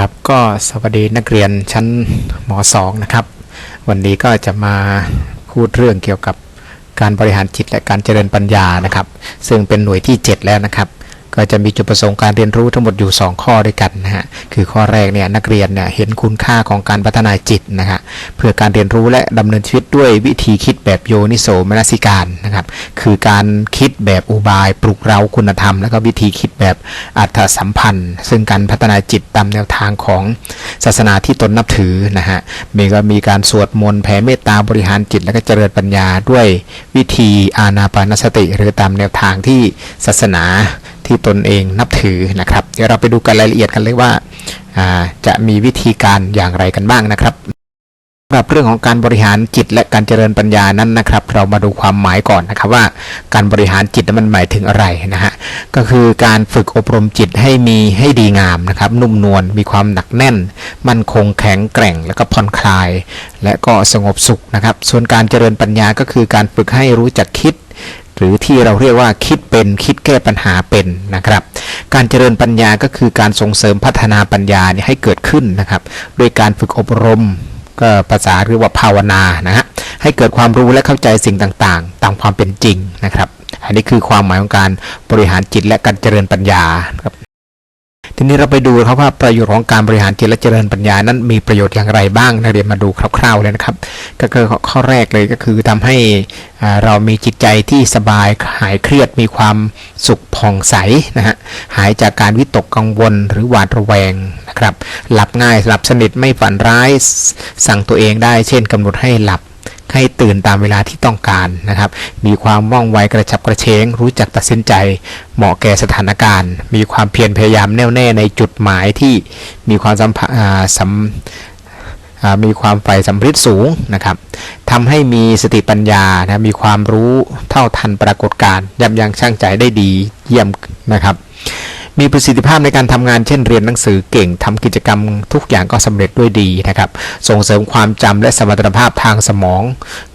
ครับก็สวัสดีนักเรียนชั้นม .2 นะครับ วันนี้ก็จะมาพูดเรื่องเกี่ยวกับการบริหารจิตและการเจริญปัญญานะครับ ซึ่งเป็นหน่วยที่ 7 แล้วนะครับ ก็จะมีจุดประสงค์การเรียนรู้ทั้งหมดอยู่ 2 ข้อด้วยกันนะฮะคือข้อแรกเนี่ยนักเรียนเนี่ยเห็นคุณค่าของการพัฒนาจิตนะฮะเพื่อการเรียนรู้และดำเนินชีวิตด้วยวิธีคิดแบบโยนิโสมนสิการนะครับคือการคิดแบบอุบาย ปลุกเร้าคุณธรรม แล้วก็วิธีคิดแบบอัตสัมพันธ์ ซึ่งการพัฒนาจิตตามแนวทางของศาสนาที่ตนนับถือนะฮะมีก็มีการสวดมนต์แผ่เมตตาบริหารจิต และก็เจริญปัญญาด้วยวิธีอานาปานสติ หรือตามแนวทางที่ศาสนา ที่ตนเองนับถือนะครับ เดี๋ยวเราไปดูกันรายละเอียดกันเลยว่าอ่าจะมีวิธีการอย่างไรกันบ้างนะครับสำหรับเรื่องของการบริหารจิตและการเจริญปัญญานั้นนะครับ เรามาดูความหมายก่อนนะครับว่าการบริหารจิตนั้นมันหมายถึงอะไรนะฮะก็คือการฝึกอบรมจิตให้มีให้ดีงามนะครับ นุ่มนวลมีความหนักแน่น มั่นคงแข็งแกร่ง แล้วก็ผ่อนคลาย และก็สงบสุขนะครับ ส่วนการเจริญปัญญาก็คือการฝึกให้รู้จักคิด หรือที่เราเรียกว่าคิดเป็นคิดแก้ปัญหาเป็นนะครับ การเจริญปัญญาก็คือการส่งเสริมพัฒนาปัญญานี่ให้เกิดขึ้นนะครับ โดยการฝึกอบรมก็ภาษาเรียกว่าภาวนานะฮะให้เกิดความรู้และเข้าใจสิ่งต่างๆ ตามความเป็นจริงนะครับ อันนี้คือความหมายของการบริหารจิตและการเจริญปัญญาครับ ทีนี้เราไปดูครับว่าประโยชน์ของการบริหารจิตและเจริญปัญญานั้นมีประโยชน์อย่างไรบ้างนักเรียนมาดูคร่าวๆเลยนะครับ ก็คือข้อแรกเลยก็คือทำให้เรามีจิตใจที่สบายหายเครียดมีความสุขผ่องใสนะฮะหายจากการวิตกกังวลหรือหวาดระแวงนะครับหลับง่ายหลับสนิทไม่ฝันร้ายสสั่งตัวเองได้ เช่นกำหนดให้หลับ ให้ตื่นตามเวลาที่ต้องการนะครับ มีความว่องไวกระฉับกระเฉง รู้จักตัดสินใจ เหมาะแก่สถานการณ์ มีความเพียรพยายามแน่วแน่ในจุดหมายที่มีความสัมพันธ์อ่าสัมอ่ามีความใฝ่สำฤทธิ์สูงนะครับทำให้มีสติปัญญานะมีความรู้เท่าทันปรากฏการณ์ยับยั้งชั่งใจได้ดีเยี่ยมนะครับ มีประสิทธิภาพในการทำงานเช่นเรียนหนังสือเก่งทำกิจกรรมทุกอย่างก็สำเร็จด้วยดีนะครับ ส่งเสริมความจำและสมรรถภาพทางสมอง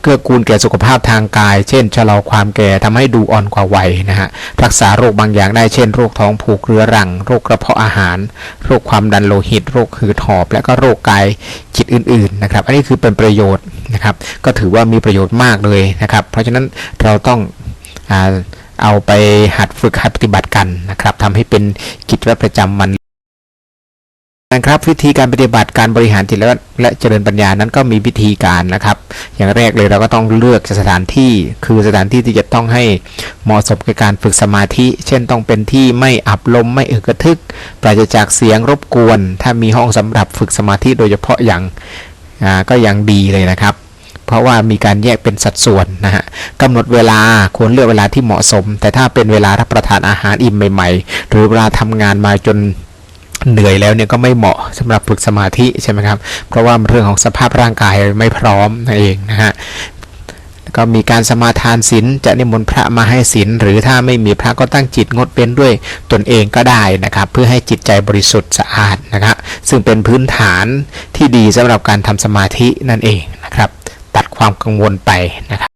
เกื้อกูลแก่สุขภาพทางกาย เช่นชะลอความแก่ทำให้ดูอ่อนกว่าวัยนะฮะรักษาโรคบางอย่างได้เช่นโรคท้องผูกเรื้อรัง โรคกระเพาะอาหาร โรคความดันโลหิต โรคหืดหอบ และก็โรคกายจิตอื่นๆนะครับ อันนี้คือเป็นประโยชน์นะครับ ก็ถือว่ามีประโยชน์มากเลยนะครับ เพราะฉะนั้นเราต้องอา เอาไปหัดฝึกหัดปฏิบัติกันนะครับทำให้เป็นกิจวัตรประจำวันนะครับวิธีการปฏิบัติการบริหารจิตและเจริญปัญญานั้นก็มีวิธีการนะครับ อย่างแรกเลยเราก็ต้องเลือกสถานที่ คือสถานที่ที่จะต้องให้เหมาะสมกับการฝึกสมาธิ เช่นต้องเป็นที่ไม่อับลมไม่อึกระทึก ปราศจากเสียงรบกวน ถ้ามีห้องสำหรับฝึกสมาธิโดยเฉพาะอย่างก็ยังดีเลยนะครับ เพราะว่ามีการแยกเป็นสัดส่วนนะฮะกำหนดเวลาควรเลือกเวลาที่เหมาะสม แต่ถ้าเป็นเวลารับประทานอาหารอิ่มใหม่ ๆ หรือเวลาทำงานมาจนเหนื่อยแล้วเนี่ยก็ไม่เหมาะสำหรับฝึกสมาธิใช่ไหมครับ เพราะว่าเรื่องของสภาพร่างกายไม่พร้อมนั่นเองนะฮะก็มีการสมาทานศีลจะนิมนต์พระมาให้ศีลหรือถ้าไม่มีพระก็ตั้งจิตงดเป็นด้วยตนเองก็ได้นะครับ เพื่อให้จิตใจบริสุทธิ์สะอาดนะครับ ซึ่งเป็นพื้นฐานที่ดีสำหรับการทำสมาธินั่นเองนะครับ ตัดความกังวลไปนะครับ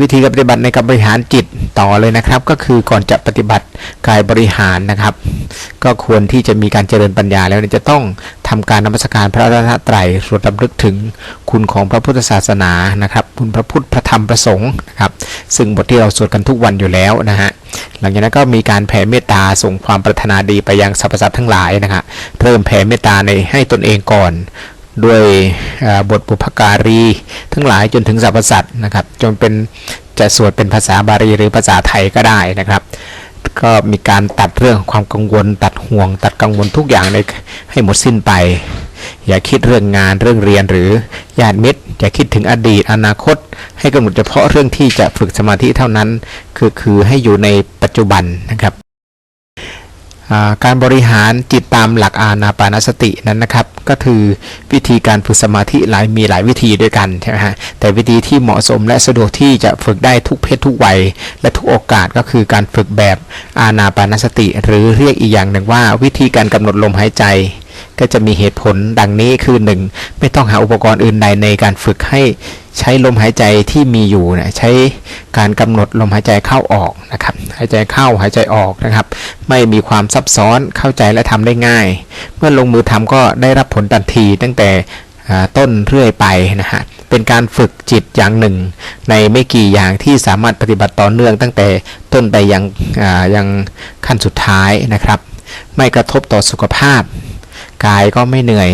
วิธีการปฏิบัติในการบริหารจิตต่อเลยนะครับ ก็คือก่อนจะปฏิบัติกายบริหารนะครับ ก็ควรที่จะมีการเจริญปัญญาแล้วจะต้องทำการนมัสการพระรัตนตรัยสวดรำลึกถึงคุณของพระพุทธศาสนานะครับ คุณพระพุทธพระธรรมพระสงฆ์นะครับซึ่งบทที่เราสวดกันทุกวันอยู่แล้วนะฮะหลังจากนั้นก็มีการแผ่เมตตาส่งความปรารถนาดีไปยังสรรพสัตว์ทั้งหลายนะครับเริ่มแผ่เมตตาในให้ตนเองก่อน ด้วยบทบุพการี ทั้งหลายจนถึงสรรพสัตว์นะครับ จนเป็นจะสวดเป็นภาษาบาลีหรือภาษาไทยก็ได้นะครับ ก็มีการตัดเรื่องความกังวล ตัดห่วง ตัดกังวลทุกอย่างในให้หมดสิ้นไป อย่าคิดเรื่องงานเรื่องเรียนหรือญาติมิตรอย่าคิดถึงอดีตอนาคต ให้กำหนดเฉพาะเรื่องที่จะฝึกสมาธิเท่านั้น คือคือให้อยู่ในปัจจุบันนะครับ การบริหารจิตตามหลักอานาปานสตินั้นนะครับ ก็คือวิธีการฝึกสมาธิหลายมีหลายวิธีด้วยกันใช่ไหมฮะแต่วิธีที่เหมาะสมและสะดวกที่จะฝึกได้ทุกเพศทุกวัย และทุกโอกาสก็คือการฝึกแบบอานาปานสติ หรือเรียกอีกอย่างหนึ่งว่าวิธีการกำหนดลมหายใจ ก็จะมีเหตุผลดังนี้คือ 1. ไม่ต้องหาอุปกรณ์อื่นใดในการฝึกให้ใช้ลมหายใจที่มีอยู่นะใช้การกำหนดลมหายใจเข้าออกนะครับหายใจเข้าหายใจออกนะครับ ไม่มีความซับซ้อนเข้าใจและทำได้ง่าย เมื่อลงมือทำก็ได้รับผลทันทีตั้งแต่ต้นเรื่อยไปนะฮะ เป็นการฝึกจิตอย่างหนึ่ง ในไม่กี่อย่างที่สามารถปฏิบัติต่อเนื่องตั้งแต่ต้นไปยังยังขั้นสุดท้ายนะครับ ไม่กระทบต่อสุขภาพ กายก็ไม่เหนื่อย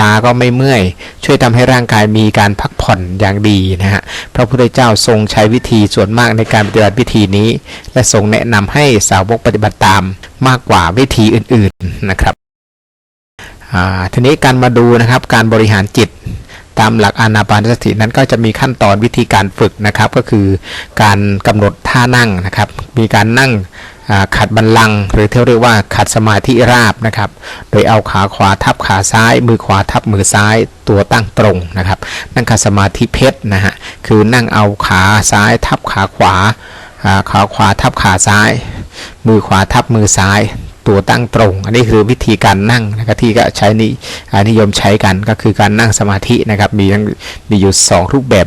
ตาก็ไม่เมื่อย ช่วยทำให้ร่างกายมีการพักผ่อนอย่างดีนะฮะพระพุทธเจ้าทรงใช้วิธีส่วนมากในการปฏิบัติวิธีนี้ และทรงแนะนำให้สาวกปฏิบัติตามมากกว่าวิธีอื่นๆนะครับอ่าทีนี้การมาดูนะครับการบริหารจิตตามหลักอานาปานสตินั้นก็จะมีขั้นตอนวิธีการฝึกนะครับ ก็คือการกำหนดท่านั่งนะครับ มีการนั่ง ขัดบัลลังก์หรือที่เรียกว่าขัดสมาธิราบนะครับ โดยเอาขาขวาทับขาซ้าย มือขวาทับมือซ้ายตัวตั้งตรงนะครับ นั่งขัดสมาธิเพชรนะฮะคือนั่งเอาขาซ้ายทับขาขวาขาขวาทับขาซ้าย มือขวาทับมือซ้ายตัวตั้งตรง อันนี้คือวิธีการนั่งนะครับที่ก็ใช้นินิยมใช้กันก็คือการนั่งสมาธินะครับมีทั้งมีอยู่สองรูปแบบ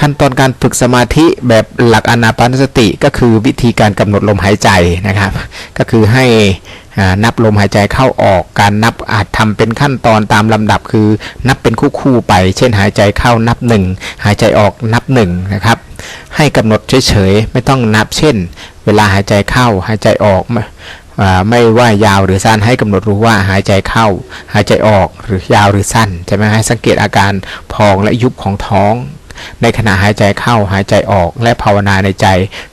ขั้นตอนการฝึกสมาธิแบบหลักอนาปานสติก็คือวิธีการกำหนดลมหายใจนะครับ ก็คือให้นับลมหายใจเข้าออกการนับอาจทำเป็นขั้นตอนตามลำดับคือ นับเป็นคู่ๆไป เช่นหายใจเข้านับหนึ่งหายใจออกนับหนึ่งนะครับให้กำหนดเฉยๆไม่ต้องนับเช่น เวลาหายใจเข้าหายใจออกไม่ไม่ว่ายาวหรือสั้นให้กำหนดรู้ว่าหายใจเข้า หายใจออกหรือยาวหรือสั้นใช่ไหมให้สังเกตอาการพองและยุบของท้อง ในขณะหายใจเข้าหายใจออก และภาวนาในใจ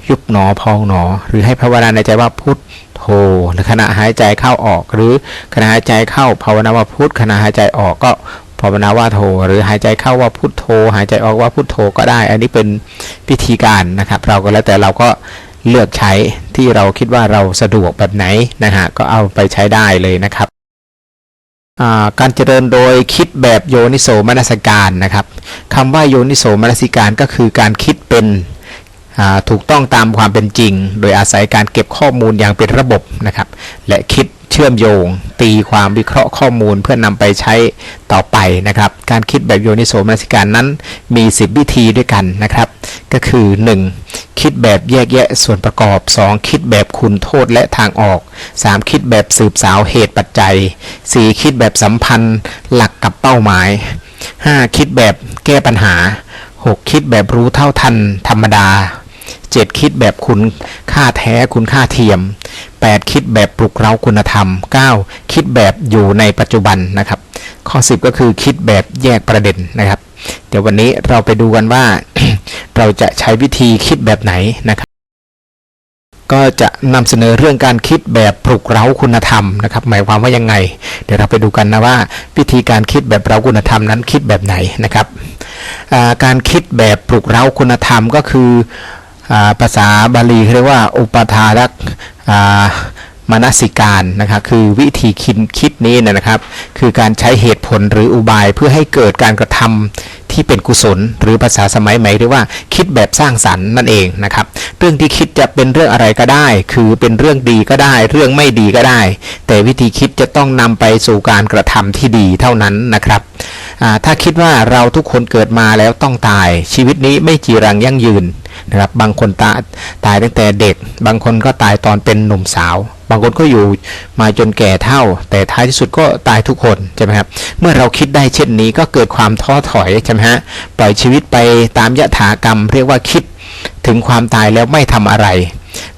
ยุบหนอพองหนอ หรือให้ภาวนาในใจว่าพุทโธหรือขณะหายใจเข้าออก หรือขณะหายใจเข้าภาวนาว่าพุทขณะหายใจออกก็ภาวนาว่าโธหรือหายใจเข้าว่าพุทโธ หายใจออกว่าพุทโธก็ได้ อันนี้เป็นวิธีการนะครับ เราก็แล้วแต่เราก็เลือกใช้ที่เราคิดว่าเราสะดวกแบบไหนนะฮะก็เอาไปใช้ได้เลยนะครับ การเจริญโดยคิดแบบโยนิโสมนสิการนะครับคำว่าโยนิโสมนสิการก็คือการคิดเป็นถูกต้องตามความเป็นจริง โดยอาศัยการเก็บข้อมูลอย่างเป็นระบบนะครับ และคิด เชื่อมโยง ตีความวิเคราะห์ข้อมูลเพื่อนำไปใช้ต่อไปนะครับ การคิดแบบโยนิโสมนสิการนั้นมี 10 วิธีด้วยกันนะครับ ก็คือ 1. คิดแบบแยกแยะส่วนประกอบ 2. คิดแบบคุณโทษและทางออก 3. คิดแบบสืบสาวเหตุปัจจัย 4. คิดแบบสัมพันธ์หลักกับเป้าหมาย 5. คิดแบบแก้ปัญหา 6. คิดแบบรู้เท่าทันธรรมดา 7. คิดแบบคุณค่าแท้คุณค่าเทียม 8. คิดแบบปลุกเร้าคุณธรรม 9. คิดแบบอยู่ในปัจจุบันนะครับ ข้อ 10 ก็คือคิดแบบแยกประเด็นนะครับ เดี๋ยววันนี้เราไปดูกันว่า เราจะใช้วิธีคิดแบบไหนนะครับก็จะนำเสนอเรื่องการคิดแบบปลุกเร้าคุณธรรมนะครับ หมายความว่ายังไง เดี๋ยวเราไปดูกันนะว่าวิธีการคิดแบบเร้าคุณธรรมนั้นคิดแบบไหนนะครับ การคิดแบบปลุกเร้าคุณธรรมก็คือ ภาษาบาลีเรียกว่า อุปทารักมนสิการนะครับคือวิธีคิดคิดนี้นะครับ คือการใช้เหตุผลหรืออุบายเพื่อให้เกิดการกระทำที่เป็นกุศล หรือภาษาสมัยใหม่เรียกว่าคิดแบบสร้างสรรค์นั่นเองนะครับ เรื่องที่คิดจะเป็นเรื่องอะไรก็ได้ คือเป็นเรื่องดีก็ได้ เรื่องไม่ดีก็ได้ แต่วิธีคิดจะต้องนำไปสู่การกระทำที่ดีเท่านั้นนะครับถ้าคิดว่าเราทุกคนเกิดมาแล้วต้องตาย ชีวิตนี้ไม่จีรังยั่งยืน นะครับบางคนตายตายตั้งแต่เด็ก บางคนก็ตายตอนเป็นหนุ่มสาว บางคนก็อยู่มาจนแก่เท่า แต่ท้ายที่สุดก็ตายทุกคนใช่ไหมครับเมื่อเราคิดได้เช่นนี้ก็เกิดความท้อถอยใช่ไหมฮะปล่อยชีวิตไปตามยถากรรม เรียกว่าคิดถึงความตายแล้วไม่ทำอะไร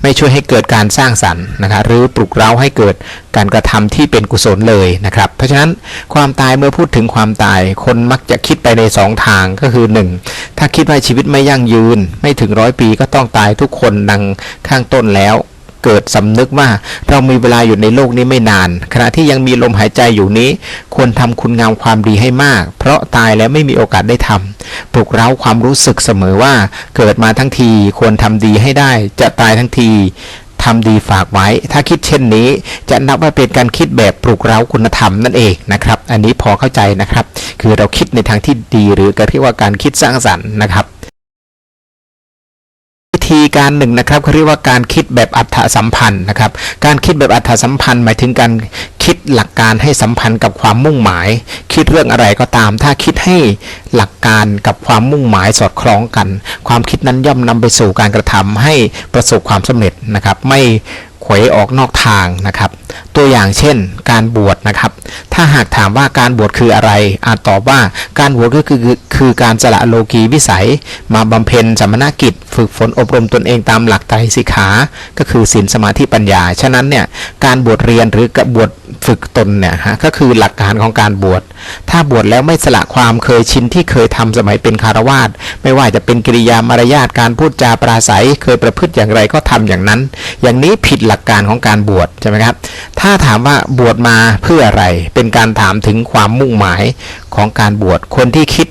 ไม่ช่วยให้เกิดการสร้างสรรค์นะครับหรือปลุกเร้าให้เกิดการกระทำที่เป็นกุศลเลยนะครับ เพราะฉะนั้นความตายเมื่อพูดถึงความตาย คนมักจะคิดไปในสองทางก็คือ 1. ถ้าคิดว่าชีวิตไม่ยั่งยืน ไม่ถึงร้อยปีก็ต้องตายทุกคนดังข้างต้นแล้ว เกิดสำนึกว่าเรามีเวลาอยู่ในโลกนี้ไม่นาน ขณะที่ยังมีลมหายใจอยู่นี้ ควรทำคุณงามความดีให้มาก เพราะตายแล้วไม่มีโอกาสได้ทำปลุกเร้าความรู้สึกเสมอว่าเกิดมาทั้งทีควรทำดีให้ได้ จะตายทั้งทีทำดีฝากไว้ ถ้าคิดเช่นนี้ จะนับว่าเป็นการคิดแบบปลุกเร้าคุณธรรมนั่นเองนะครับ อันนี้พอเข้าใจนะครับ คือเราคิดในทางที่ดีหรือก็เรียกว่าการคิดสร้างสรรค์นะครับ ธีการหนึ่งนะครับเขาเรียกว่าการคิดแบบอัฏฐสัมพันธ์นะครับ การคิดแบบอัฏฐสัมพันธ์หมายถึงการคิดคิดหลักการให้สัมพันธ์กับความมุ่งหมาย คิดเรื่องอะไรก็ตาม ถ้าคิดให้หลักการกับความมุ่งหมายสอดคล้องกัน ความคิดนั้นย่อมนำไปสู่การกระทำให้ประสบความสำเร็จนะครับ ไม่ เขวออกนอกทางนะครับ ตัวอย่างเช่น การบวชนะครับ ถ้าหากถามว่าการบวชคืออะไร อาจตอบว่าการบวชก็คือคือการสละโลกีวิสัย มาบำเพ็ญสมณกิจ ฝึกฝนอบรมตนเองตามหลักไตรสิกขา ก็คือศีลสมาธิปัญญา ฉะนั้นเนี่ยการบวชเรียนหรือกบวชฝึกตนเนี่ยฮะก็คือหลักการของการบวช ถ้าบวชแล้วไม่สละความเคยชินที่เคยทำสมัยเป็นคารวาสไม่ว่าจะเป็นกิริยามารยาทการพูดจาปราศัย เคยประพฤติอย่างไรก็ทำอย่างนั้น อย่างนี้ผิดหลักการของการบวชใช่ไหมครับ ถ้าถามว่าบวชมาเพื่ออะไร เป็นการถามถึงความมุ่งหมายของการบวช คนที่คิด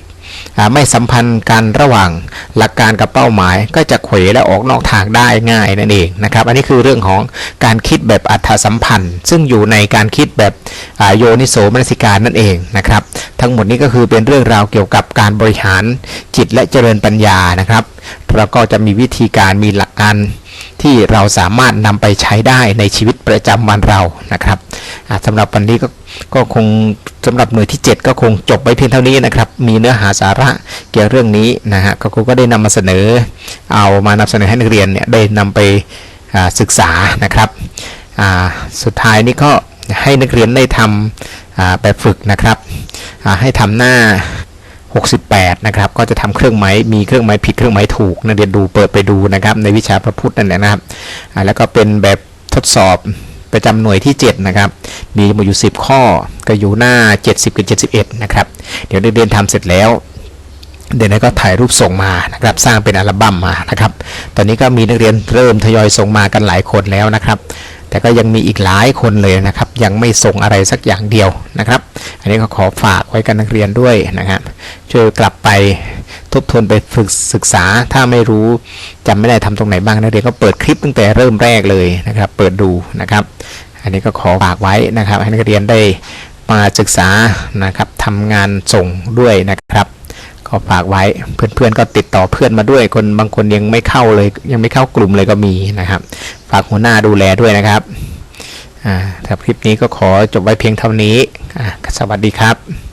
ไม่สัมพันธ์กันระหว่างหลักการกับเป้าหมาย ก็จะเขวและออกนอกทางได้ง่ายนั่นเองนะครับ อันนี้คือเรื่องของการคิดแบบอัตสัมพันธ์ ซึ่งอยู่ในการคิดแบบโยนิโสมนสิการนั่นเองนะครับ ทั้งหมดนี้ก็คือเป็นเรื่องราวเกี่ยวกับการบริหารจิตและเจริญปัญญานะครับแล้วก็จะมีวิธีการมีหลักการ ที่เราสามารถนำไปใช้ได้ในชีวิตประจำวันเรานะครับสำหรับวันนี้ก็ก็คงสำหรับหน่วยที่ 7 ก็คงจบไปเพียงเท่านี้นะครับ มีเนื้อหาสาระเกี่ยวเรื่องนี้นะฮะก็ครูก็ได้นำมาเสนอ เอามานำเสนอให้นักเรียนเนี่ยได้นำไปศึกษานะครับสุดท้ายนี้ก็ให้นักเรียนได้ทำแบบฝึกนะครับให้ทำหน้า 68นะครับก็จะทำเครื่องหมายมีเครื่องหมายผิดเครื่องหมายถูกนักเรียนดูเปิดไปดูนะครับในวิชาพระพุทธนั่นแหละนะครับอ่าแล้วก็เป็นแบบทดสอบประจำหน่วยที่ 7 นะครับ มีหมดอยู่ 10 ข้อ ก็อยู่หน้า 70 กับ 71 นะครับ เดี๋ยวเรียนทำเสร็จแล้ว เดี๋ยวนั้ก็ถ่ายรูปส่งมานะครับสร้างเป็นอัลบั้มมานะครับ ตอนนี้ก็มีนักเรียนเริ่มทยอยส่งมากันหลายคนแล้วนะครับ แต่ก็ยังมีอีกหลายคนเลยนะครับ ยังไม่ส่งอะไรสักอย่างเดียวนะครับ อันนี้ก็ขอฝากไว้กับนักเรียนด้วยนะครับช่วยกลับไปทบทวนไปฝึกศึกษาถ้าไม่รู้จำไม่ได้ทำตรงไหนบ้างนักเรียนก็เปิดคลิปตั้งแต่เริ่มแรกเลยนะครับ เปิดดูนะครับ อันนี้ก็ขอฝากไว้นะครับ ให้นักเรียนได้มาศึกษานะครับทำงานส่งด้วยนะครับ ก็ฝากไว้เพื่อนๆก็ติดต่อเพื่อนมาด้วย คนบางคนยังไม่เข้าเลย ยังไม่เข้ากลุ่มเลยก็มีนะครับ ฝากหัวหน้าดูแลด้วยนะครับอ่าสำหรับคลิปนี้ก็ขอจบไว้เพียงเท่านี้อ่าสวัสดีครับ